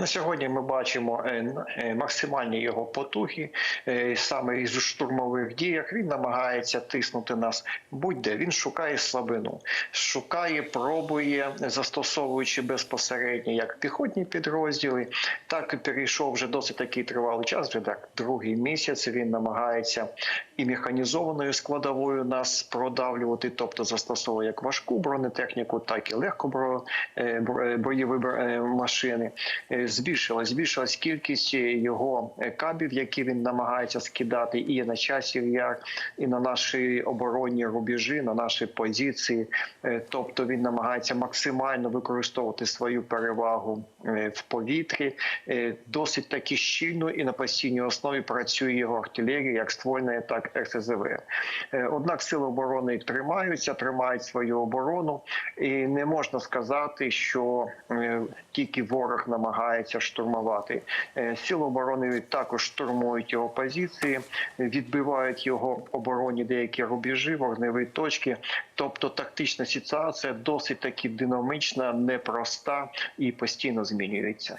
На сьогодні ми бачимо е, е, максимальні його потуги. Е, Саме із штурмових діях він намагається тиснути нас будь-де. Він шукає слабину, шукає, пробує, застосовуючи безпосередньо як піхотні підрозділи, так і перейшов вже досить такий тривалий час. Вже так другий місяць. Він намагається і механізованою складовою нас продавлювати, тобто застосовує як важку бронетехніку, так і легко машини. Збільшилась, збільшилась кількість його е, кабів, які він намагається скидати і на часів яр, і на наші оборонні рубежі, на наші позиції. Е, Тобто він намагається максимально використовувати свою перевагу е, в повітрі. Досить таки щільно і на постійній основі працює його артилерія, як ствольна, так і РСЗВ. Однак сили оборони тримаються, тримають свою оборону, і не можна сказати, що тільки ворог намагається штурмувати. Е, Сили оборони також штурмують його позиції, відбивають його оборонні деякі рубежі, вогневі точки. Тобто тактична ситуація досить таки динамічна, непроста і постійно змінюється.